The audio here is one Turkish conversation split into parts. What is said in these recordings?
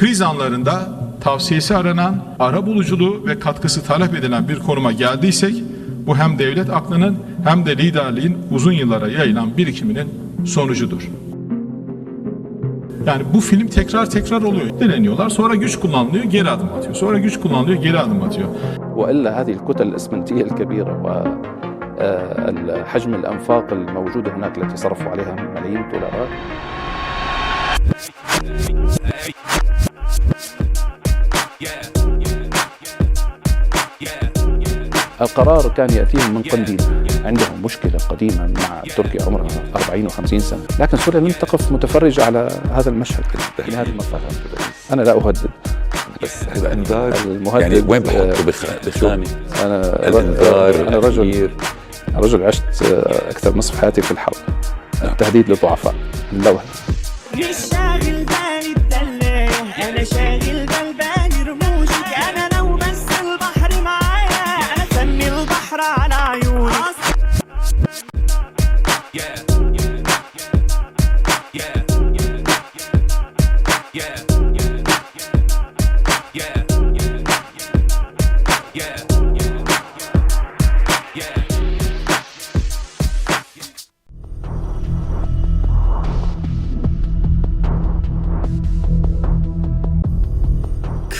kriz anlarında tavsiyesi aranan, ara buluculuğu ve katkısı talep edilen bir konuma geldiysek bu hem devlet aklının hem de liderliğin uzun yıllara yayılan birikiminin sonucudur. Yani bu film tekrar tekrar oluyor. Deneniyorlar sonra güç kullanılıyor geri adım atıyor. Sonra güç kullanılıyor geri adım atıyor. والا هذه الكتل الاسمنتيه الكبيره وحجم الانفاق الموجوده هناك التي صرفوا عليها ملايين الدولارات القرار كان ياتيهم من قنديل. عندهم مشكلة قديمة مع تركيا عمرها 40 و50 سنة. لكن سوريا لم تقف متفرجة على هذا المشهد في هذه المرحلة. أنا لا أهدد. بس هذا إنذار. المهدد يعني وين بحطه آه، بخ- بخانه أنا الإنذار أنا رجل. رجل عشت أكثر نصف حياتي في الحرب. التهديد للضعفاء. اللوهي مش شاغل بالي الدلاية أنا شاغل البحر على عيوني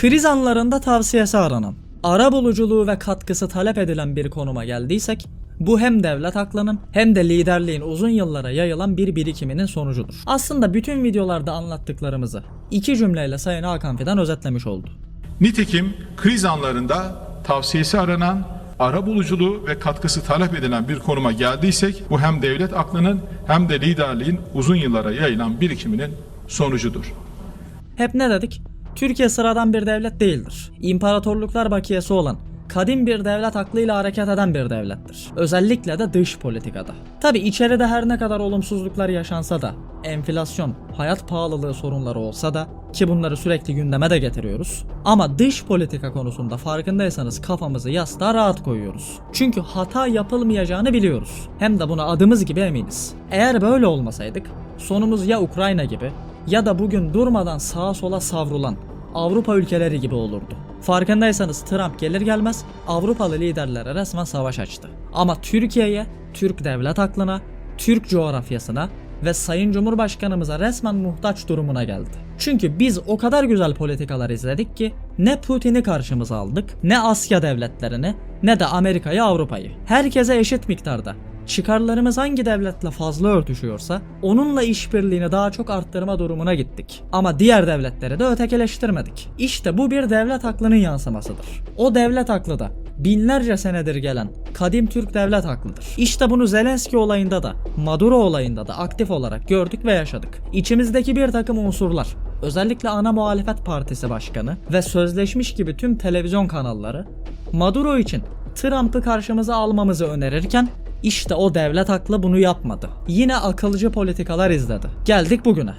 Kriz anlarında tavsiyesi aranan, ara buluculuğu ve katkısı talep edilen bir konuma geldiysek, bu hem devlet aklının hem de liderliğin uzun yıllara yayılan bir birikiminin sonucudur. Aslında bütün videolarda anlattıklarımızı iki cümleyle Sayın Hakan Fidan özetlemiş oldu. Nitekim kriz anlarında tavsiyesi aranan, ara buluculuğu ve katkısı talep edilen bir konuma geldiysek bu hem devlet aklının hem de liderliğin uzun yıllara yayılan birikiminin sonucudur. Hep ne dedik? Türkiye sıradan bir devlet değildir. İmparatorluklar bakiyesi olan, kadim bir devlet aklıyla hareket eden bir devlettir. Özellikle de dış politikada. Tabi içeride her ne kadar olumsuzluklar yaşansa da, enflasyon, hayat pahalılığı sorunları olsa da ki bunları sürekli gündeme de getiriyoruz. Ama dış politika konusunda farkındaysanız kafamızı yastığa rahat koyuyoruz. Çünkü hata yapılmayacağını biliyoruz. Hem de buna adımız gibi eminiz. Eğer böyle olmasaydık sonumuz ya Ukrayna gibi ya da bugün durmadan sağa sola savrulan Avrupa ülkeleri gibi olurdu. Farkındaysanız Trump gelir gelmez Avrupalı liderlere resmen savaş açtı. Ama Türkiye'ye, Türk devlet aklına, Türk coğrafyasına ve Sayın Cumhurbaşkanımıza resmen muhtaç durumuna geldi. Çünkü biz o kadar güzel politikalar izledik ki ne Putin'i karşımıza aldık, ne Asya devletlerini, ne de Amerika'yı Avrupa'yı. Herkese eşit miktarda Çıkarlarımız hangi devletle fazla örtüşüyorsa onunla işbirliğini daha çok arttırma durumuna gittik. Ama diğer devletleri de ötekileştirmedik. İşte bu bir devlet aklının yansımasıdır. O devlet aklı da binlerce senedir gelen kadim Türk devlet aklıdır. İşte bunu Zelenski olayında da Maduro olayında da aktif olarak gördük ve yaşadık. İçimizdeki bir takım unsurlar özellikle ana muhalefet partisi başkanı ve sözleşmiş gibi tüm televizyon kanalları Maduro için Trump'ı karşımıza almamızı önerirken işte o devlet aklı bunu yapmadı. Yine akılcı politikalar izledi. Geldik bugüne.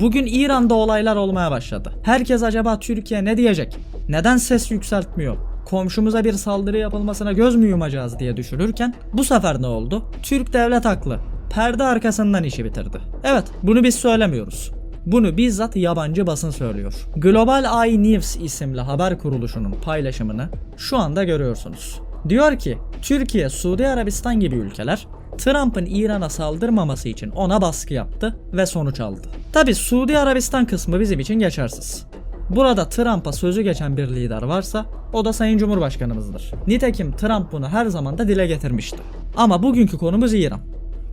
Bugün İran'da olaylar olmaya başladı. Herkes acaba Türkiye ne diyecek? Neden ses yükseltmiyor? Komşumuza bir saldırı yapılmasına göz mü yumacağız diye düşünürken bu sefer ne oldu? Türk devlet aklı perde arkasından işi bitirdi. Evet, bunu biz söylemiyoruz. Bunu bizzat yabancı basın söylüyor. Global Eye News isimli haber kuruluşunun paylaşımını şu anda görüyorsunuz. Diyor ki Türkiye, Suudi Arabistan gibi ülkeler Trump'ın İran'a saldırmaması için ona baskı yaptı ve sonuç aldı. Tabi Suudi Arabistan kısmı bizim için geçersiz. Burada Trump'a sözü geçen bir lider varsa o da Sayın Cumhurbaşkanımızdır. Nitekim Trump bunu her zaman da dile getirmişti. Ama bugünkü konumuz İran.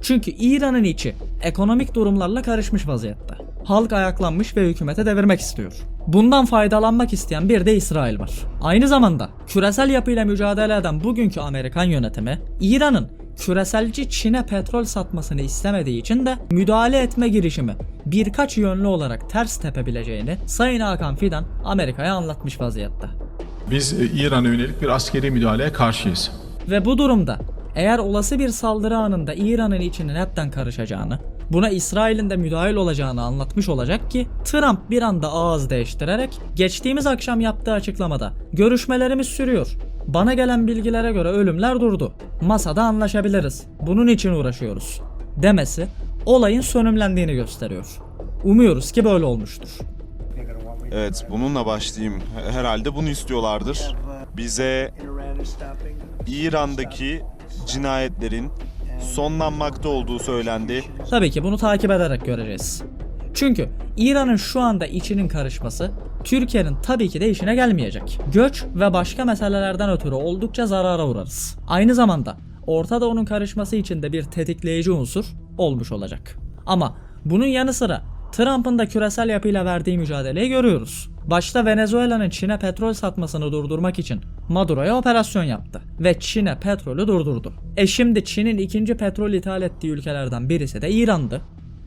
Çünkü İran'ın içi ekonomik durumlarla karışmış vaziyette. Halk ayaklanmış ve hükümete devirmek istiyor. Bundan faydalanmak isteyen bir de İsrail var. Aynı zamanda küresel yapıyla mücadele eden bugünkü Amerikan yönetimi İran'ın küreselci Çin'e petrol satmasını istemediği için de müdahale etme girişimi birkaç yönlü olarak ters tepebileceğini Sayın Hakan Fidan Amerika'ya anlatmış vaziyette. Biz e, İran'a yönelik bir askeri müdahaleye karşıyız. Ve bu durumda eğer olası bir saldırı anında İran'ın içinin hepten karışacağını, buna İsrail'in de müdahil olacağını anlatmış olacak ki Trump bir anda ağız değiştirerek geçtiğimiz akşam yaptığı açıklamada görüşmelerimiz sürüyor. Bana gelen bilgilere göre ölümler durdu. Masada anlaşabiliriz. Bunun için uğraşıyoruz. Demesi olayın sönümlendiğini gösteriyor. Umuyoruz ki böyle olmuştur. Evet, bununla başlayayım. Herhalde bunu istiyorlardır. Bize İran'daki cinayetlerin sonlanmakta olduğu söylendi. Tabii ki bunu takip ederek göreceğiz. Çünkü İran'ın şu anda içinin karışması Türkiye'nin tabii ki de işine gelmeyecek. Göç ve başka meselelerden ötürü oldukça zarara uğrarız. Aynı zamanda Orta Doğu'nun karışması için de bir tetikleyici unsur olmuş olacak. Ama bunun yanı sıra Trump'ın da küresel yapıyla verdiği mücadeleyi görüyoruz. Başta Venezuela'nın Çin'e petrol satmasını durdurmak için Maduro'ya operasyon yaptı ve Çin'e petrolü durdurdu. E şimdi Çin'in ikinci petrol ithal ettiği ülkelerden birisi de İran'dı.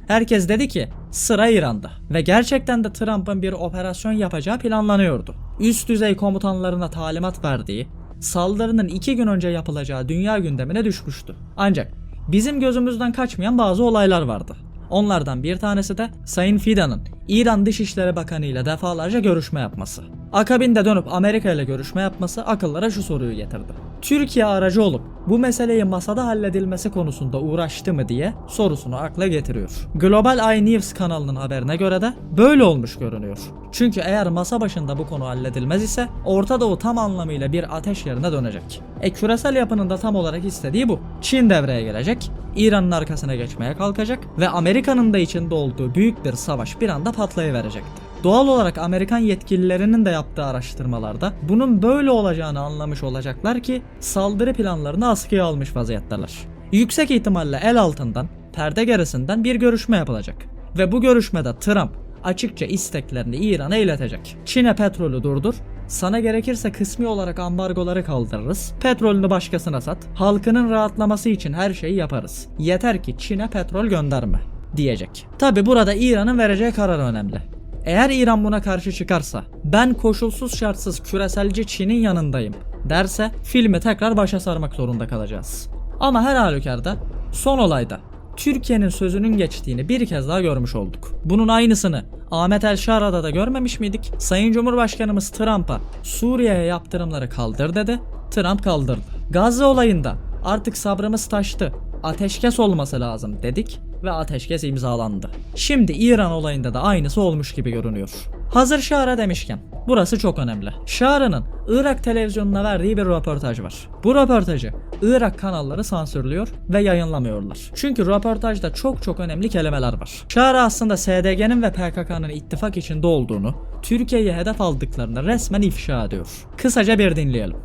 Herkes dedi ki sıra İran'da ve gerçekten de Trump'ın bir operasyon yapacağı planlanıyordu. Üst düzey komutanlarına talimat verdiği, saldırının iki gün önce yapılacağı dünya gündemine düşmüştü. Ancak bizim gözümüzden kaçmayan bazı olaylar vardı. Onlardan bir tanesi de Sayın Fidan'ın İran Dışişleri Bakanı ile defalarca görüşme yapması. Akabinde dönüp Amerika ile görüşme yapması akıllara şu soruyu getirdi. Türkiye aracı olup bu meseleyi masada halledilmesi konusunda uğraştı mı diye sorusunu akla getiriyor. Global Eye News kanalının haberine göre de böyle olmuş görünüyor. Çünkü eğer masa başında bu konu halledilmez ise Orta Doğu tam anlamıyla bir ateş yerine dönecek. E küresel yapının da tam olarak istediği bu. Çin devreye gelecek, İran'ın arkasına geçmeye kalkacak ve Amerika'nın da içinde olduğu büyük bir savaş bir anda patlayıverecekti. Doğal olarak Amerikan yetkililerinin de yaptığı araştırmalarda bunun böyle olacağını anlamış olacaklar ki saldırı planlarını askıya almış vaziyetteler. Yüksek ihtimalle el altından, perde gerisinden bir görüşme yapılacak. Ve bu görüşmede Trump açıkça isteklerini İran'a iletecek. Çin'e petrolü durdur, sana gerekirse kısmi olarak ambargoları kaldırırız, petrolünü başkasına sat, halkının rahatlaması için her şeyi yaparız. Yeter ki Çin'e petrol gönderme diyecek. Tabi burada İran'ın vereceği karar önemli. Eğer İran buna karşı çıkarsa, ben koşulsuz şartsız küreselci Çin'in yanındayım derse filmi tekrar başa sarmak zorunda kalacağız. Ama her halükarda son olayda Türkiye'nin sözünün geçtiğini bir kez daha görmüş olduk. Bunun aynısını Ahmet El Şara'da da görmemiş miydik? Sayın Cumhurbaşkanımız Trump'a Suriye'ye yaptırımları kaldır dedi. Trump kaldırdı. Gazze olayında artık sabrımız taştı. Ateşkes olması lazım dedik ve ateşkes imzalandı. Şimdi İran olayında da aynısı olmuş gibi görünüyor. Hazır Şara demişken burası çok önemli. Şara'nın Irak televizyonuna verdiği bir röportaj var. Bu röportajı Irak kanalları sansürlüyor ve yayınlamıyorlar. Çünkü röportajda çok çok önemli kelimeler var. Şara aslında SDG'nin ve PKK'nın ittifak içinde olduğunu, Türkiye'yi hedef aldıklarını resmen ifşa ediyor. Kısaca bir dinleyelim.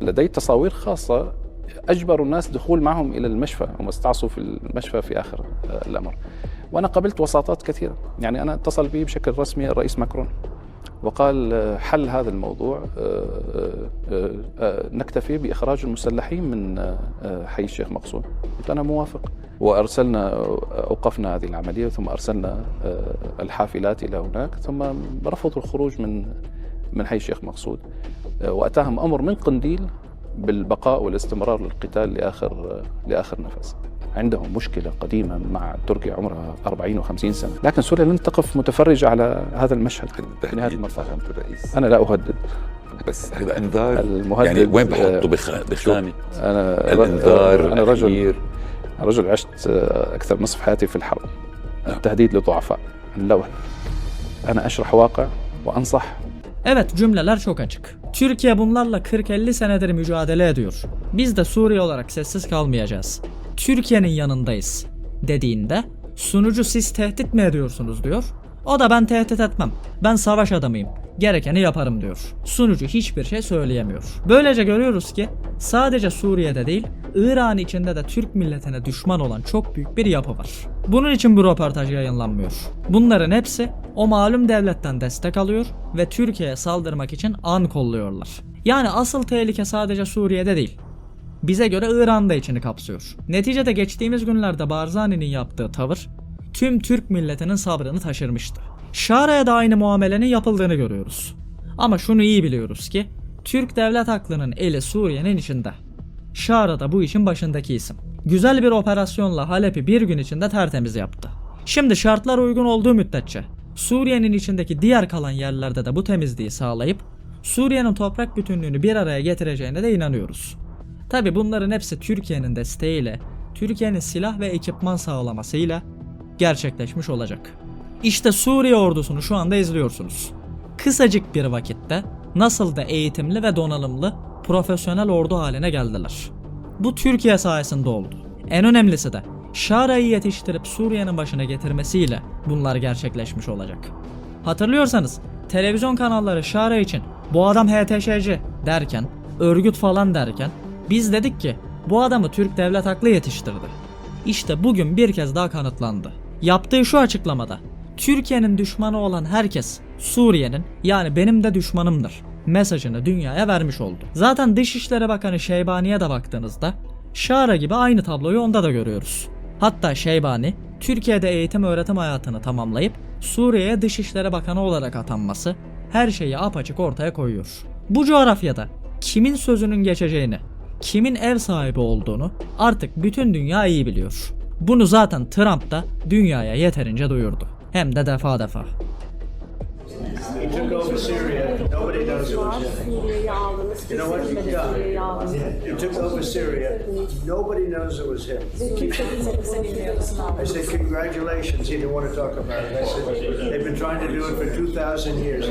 لدي تصاوير خاصة أجبروا الناس دخول معهم إلى المشفى هم استعصوا في المشفى في آخر آه، الأمر. وأنا قبلت وساطات كثيرة. يعني أنا اتصل بي بشكل رسمي الرئيس ماكرون وقال آه، حل هذا الموضوع آه، نكتفي بإخراج المسلحين من حي الشيخ مقصود. قلت أنا موافق. وأرسلنا أوقفنا هذه العملية ثم أرسلنا آه، الحافلات إلى هناك. ثم رفضوا الخروج من من حي الشيخ مقصود. وأتاهم أمر من قنديل بالبقاء والاستمرار للقتال لآخر لآخر نفس. عندهم مشكلة قديمة مع تركيا عمرها 40 و50 سنة، لكن سوريا لن تقف متفرجة على هذا المشهد في نهاية المطاف. أنا لا أهدد بس هيبقى أنذار المهدد يعني وين بحطه آه، بخ- بخانه أنا الانذار أنا رجل الأخير. رجل عشت آه، أكثر نصف حياتي في الحرب. نعم. التهديد للضعفاء. أنا أهدد. أنا أشرح واقع وأنصح Evet cümleler çok açık. Türkiye bunlarla 40-50 senedir mücadele ediyor. Biz de Suriye olarak sessiz kalmayacağız. Türkiye'nin yanındayız dediğinde sunucu siz tehdit mi ediyorsunuz diyor. O da ben tehdit etmem. Ben savaş adamıyım. Gerekeni yaparım diyor. Sunucu hiçbir şey söyleyemiyor. Böylece görüyoruz ki sadece Suriye'de değil, İran içinde de Türk milletine düşman olan çok büyük bir yapı var. Bunun için bu röportaj yayınlanmıyor. Bunların hepsi o malum devletten destek alıyor ve Türkiye'ye saldırmak için an kolluyorlar. Yani asıl tehlike sadece Suriye'de değil. Bize göre İran da içini kapsıyor. Neticede geçtiğimiz günlerde Barzani'nin yaptığı tavır tüm Türk milletinin sabrını taşırmıştı. Şara'ya da aynı muamelenin yapıldığını görüyoruz. Ama şunu iyi biliyoruz ki Türk devlet aklının eli Suriye'nin içinde. Şara da bu işin başındaki isim. Güzel bir operasyonla Halep'i bir gün içinde tertemiz yaptı. Şimdi şartlar uygun olduğu müddetçe Suriye'nin içindeki diğer kalan yerlerde de bu temizliği sağlayıp Suriye'nin toprak bütünlüğünü bir araya getireceğine de inanıyoruz. Tabi bunların hepsi Türkiye'nin desteğiyle, Türkiye'nin silah ve ekipman sağlamasıyla gerçekleşmiş olacak. İşte Suriye ordusunu şu anda izliyorsunuz. kısacık bir vakitte nasıl da eğitimli ve donanımlı profesyonel ordu haline geldiler. Bu Türkiye sayesinde oldu. En önemlisi de Şara'yı yetiştirip Suriye'nin başına getirmesiyle bunlar gerçekleşmiş olacak. Hatırlıyorsanız televizyon kanalları Şara için bu adam HTŞ'ci derken, örgüt falan derken biz dedik ki bu adamı Türk devlet aklı yetiştirdi. İşte bugün bir kez daha kanıtlandı. Yaptığı şu açıklamada Türkiye'nin düşmanı olan herkes Suriye'nin yani benim de düşmanımdır mesajını dünyaya vermiş oldu. Zaten Dışişleri Bakanı Şeybani'ye de baktığınızda Şara gibi aynı tabloyu onda da görüyoruz. Hatta Şeybani Türkiye'de eğitim öğretim hayatını tamamlayıp Suriye'ye Dışişleri Bakanı olarak atanması her şeyi apaçık ortaya koyuyor. Bu coğrafyada kimin sözünün geçeceğini, kimin ev sahibi olduğunu artık bütün dünya iyi biliyor. Bunu zaten Trump da dünyaya yeterince duyurdu. Hem de defa defa. He took over Syria. Nobody knows it was him. Aldınız. You know what? Kesilmedi Yeah. Suriye'yi aldınız. He took over Syria. Nobody knows it was him. Kimse kimse bilmiyorsun I said, congratulations. He didn't want to talk about it. I said, they've been trying to do it for 2,000 years.